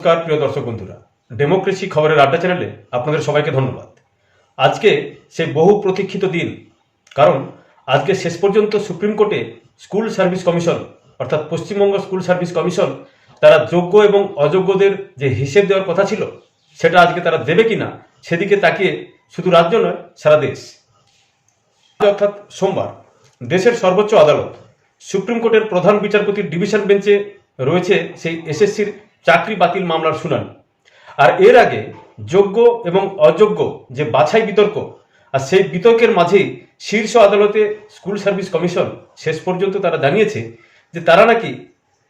নমস্কার, প্রিয় দর্শক বন্ধুরা। ডেমোক্রেসি খবরের আড্ডা চ্যানেলে আপনাদের সবাইকে ধন্যবাদ। আজকে সেই বহু প্রতীক্ষিত দিন, কারণ আজকে শেষ পর্যন্ত সুপ্রিম কোর্টে স্কুল সার্ভিস কমিশন অর্থাৎ পশ্চিমবঙ্গ স্কুল সার্ভিস কমিশন তারা যোগ্য এবং অযোগ্যদের যে হিসেব দেওয়ার কথা ছিল, সেটা আজকে তারা দেবে কিনা, সেদিকে তাকিয়ে শুধু রাজ্য নয়, সারা দেশ। অর্থাৎ সোমবার, দেশের সর্বোচ্চ আদালত সুপ্রিম কোর্টের প্রধান বিচারপতির ডিভিশন বেঞ্চে রয়েছে সেই এসএসসির চাকরি বাতিল মামলার শুনানি। আর এর আগে যোগ্য এবং অযোগ্য যে বাছাই বিতর্ক, আর সেই বিতর্কের মাঝেই শীর্ষ আদালতে স্কুল সার্ভিস কমিশন শেষ পর্যন্ত তারা জানিয়েছে যে তারা নাকি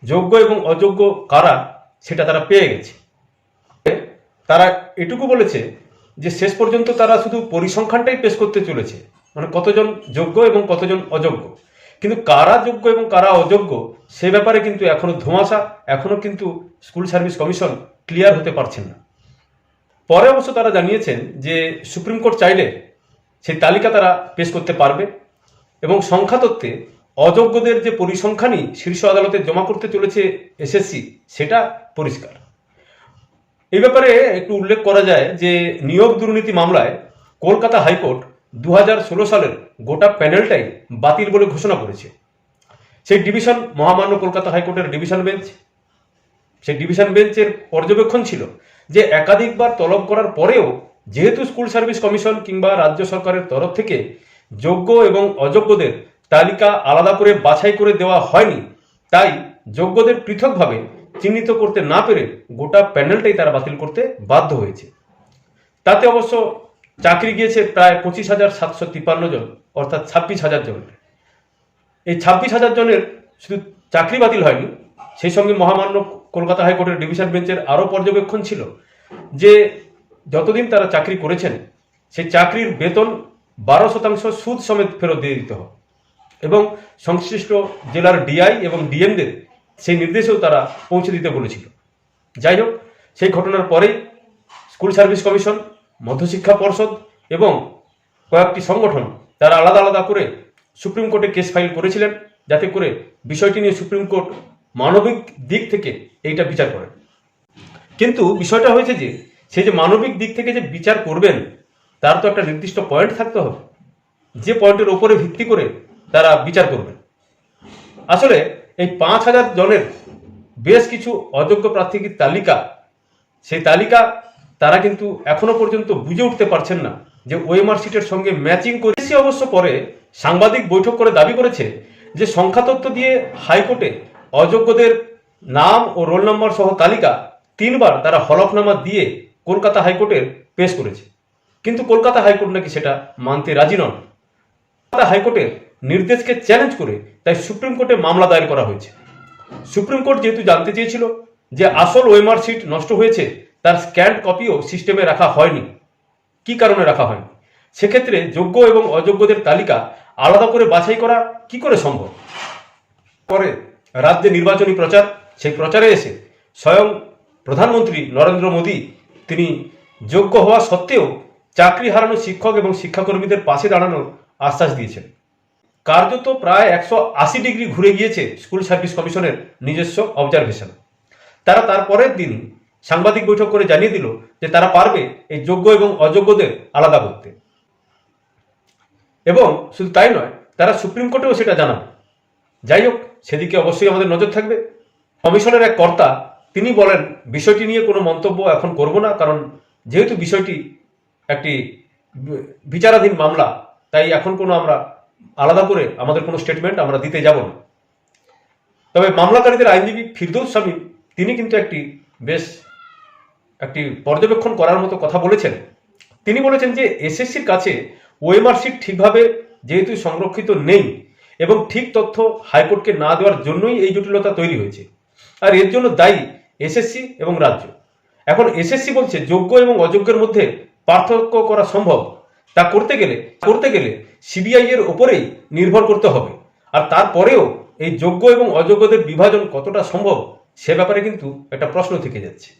যোগ্য এবং অযোগ্য কারা সেটা তারা পেয়ে গেছে। তারা এটুকু বলেছে যে শেষ পর্যন্ত তারা শুধু পরিসংখ্যানটাই পেশ করতে চলেছে। মানে কতজন যোগ্য এবং কতজন অযোগ্য। কিন্তু কারা যোগ্য এবং কারা অযোগ্য, সে ব্যাপারে কিন্তু এখনও ধোঁয়াশা, এখনও কিন্তু স্কুল সার্ভিস কমিশন ক্লিয়ার হতে পারছেন না। পরে অবশ্য তারা জানিয়েছেন যে সুপ্রিম কোর্ট চাইলে সেই তালিকা তারা পেশ করতে পারবে এবং সংখ্যা সংখ্যাতত্ত্বে অযোগ্যদের যে পরিসংখ্যানই শীর্ষ আদালতে জমা করতে চলেছে এসএসসি, সেটা পরিষ্কার। এই ব্যাপারে একটু উল্লেখ করা যায় যে নিয়োগ দুর্নীতি মামলায় কলকাতা হাইকোর্ট দু হাজার ষোলো সালের গোটা প্যানেলটাই বাতিল বলে ঘোষণা করেছে। সেই ডিভিশন মহামান্য কলকাতা হাইকোর্টের ডিভিশন বেঞ্চ। সেই ডিভিশন বেঞ্চের পর্যবেক্ষণ ছিল যে একাধিকবার তলব করার পরেও যেহেতু স্কুল সার্ভিস কমিশন কিংবা রাজ্য সরকারের তরফ থেকে যোগ্য এবং অযোগ্যদের তালিকা আলাদা করে বাছাই করে দেওয়া হয়নি, তাই যোগ্যদের পৃথকভাবে চিহ্নিত করতে না পেরে গোটা প্যানেলটাই তারা বাতিল করতে বাধ্য হয়েছে। তাতে অবশ্য চাকরি গিয়েছে প্রায় পঁচিশ হাজার সাতশো তিপ্পান্ন জন, অর্থাৎ ছাব্বিশ হাজার জন। এই ছাব্বিশ হাজার জনের শুধু চাকরি বাতিল হয়নি, সেই সঙ্গে মহামান্য কলকাতা হাইকোর্টের ডিভিশন বেঞ্চের আরও পর্যবেক্ষণ ছিল যে যতদিন তারা চাকরি করেছেন, সেই চাকরির বেতন বারো শতাংশ সুদ সমেত ফেরত দিয়ে দিতে হবে। এবং সংশ্লিষ্ট জেলার ডিআই এবং ডিএমদের সেই নির্দেশেও তারা পৌঁছে দিতে বলেছিল। যাই হোক, সেই ঘটনার পরেই স্কুল সার্ভিস কমিশন মধ্যশিক্ষা পর্ষদ এবং কয়েকটি সংগঠন তারা আলাদা আলাদা করে সুপ্রিম কোর্টে কেস ফাইল করেছিলেন যাতে করে বিষয়টি নিয়ে সুপ্রিম কোর্ট মানবিক দিক থেকে এইটা বিচার করেন কিন্তু বিষয়টা হয়েছে যে সেই যে মানবিক দিক থেকে যে বিচার করবেন, তার তো একটা নির্দিষ্ট পয়েন্ট থাকতে হবে। যে পয়েন্টের ওপরে ভিত্তি করে তারা বিচার করবেন। আসলে এই পাঁচ হাজার জনের বেশ কিছু অযোগ্য প্রার্থীর তালিকা, সেই তালিকা তারা কিন্তু এখনও পর্যন্ত বুঝে উঠতে পারছেন না যে ওএমআর সিটের সঙ্গে ম্যাচিং করেছি অবশ্য পরে সাংবাদিক বৈঠক করে দাবি করেছে যে সংখ্যাতত্ত্ব দিয়ে হাইকোর্টে অযোগ্যদের নাম ও রোল নম্বর সহ তালিকা তিনবার তারা হলফনামা দিয়ে কলকাতা হাইকোর্টের পেশ করেছে। কিন্তু কলকাতা হাইকোর্ট নাকি সেটা মানতে রাজি নন। কলকাতা হাইকোর্টের নির্দেশকে চ্যালেঞ্জ করে তাই সুপ্রিম কোর্টে মামলা দায়ের করা হয়েছে। সুপ্রিম কোর্ট যেহেতু জানতে চেয়েছিল যে আসল ওয়েমার শিট নষ্ট হয়েছে তার স্ক্যান্ড কপিও সিস্টেমে রাখা হয়নি। কি কারণে রাখা হয়নি? সেক্ষেত্রে যোগ্য এবং অযোগ্যদের তালিকা আলাদা করে বাছাই করা কি করে সম্ভব? পরে রাজ্যে নির্বাচনী প্রচার, সেই প্রচারে এসে স্বয়ং প্রধানমন্ত্রী নরেন্দ্র মোদী, তিনি যোগ্য হওয়া সত্ত্বেও চাকরি হারানো শিক্ষক এবং শিক্ষাকর্মীদের পাশে দাঁড়ানোর আশ্বাস দিয়েছেন। কার্যত প্রায় একশো আশি ডিগ্রি ঘুরে গিয়েছে স্কুল সার্ভিস কমিশনের নিজস্ব অবজারভেশন তারা তারপরের দিন সাংবাদিক বৈঠক করে জানিয়ে দিল যে তারা পারবে এই যোগ্য এবং অযোগ্যদের আলাদা করতে। এবং শুধু তাই নয়, তারা সুপ্রিম কোর্টেও সেটা জানাবে। যাই হোক, সেদিকে অবশ্যই আমাদের নজর থাকবে। কমিশনের এক কর্তা, তিনি বলেন, বিষয়টি নিয়ে কোনো মন্তব্য এখন করব না, কারণ যেহেতু বিষয়টি একটি বিচারাধীন মামলা, তাই এখন কোনো আমরা আলাদা করে আমাদের কোনো স্টেটমেন্ট আমরা দিতে যাব না। তবে মামলাকারীদের আইনজীবী ফিরদৌস স্বামী, তিনি কিন্তু একটি বেশ একটি পর্যবেক্ষণ করার মতো কথা বলেছেন। তিনি বলেছেন যে, এসএসসির কাছে ওএমআর শিট ঠিকভাবে যেহেতু সংরক্ষিত নেই এবং ঠিক তথ্য হাইকোর্টকে না দেওয়ার জন্যই এই জটিলতা তৈরি হয়েছে। আর এর জন্য দায়ী এসএসসি এবং রাজ্য। এখন এসএসসি বলছে, যোগ্য এবং অযোগ্যের মধ্যে পার্থক্য করা সম্ভব। তা করতে গেলে করতে গেলে সিবিআই এর ওপরেই নির্ভর করতে হবে। আর তারপরেও এই যোগ্য এবং অযোগ্যদের বিভাজন কতটা সম্ভব, সে ব্যাপারে কিন্তু একটা প্রশ্ন থেকে যাচ্ছে।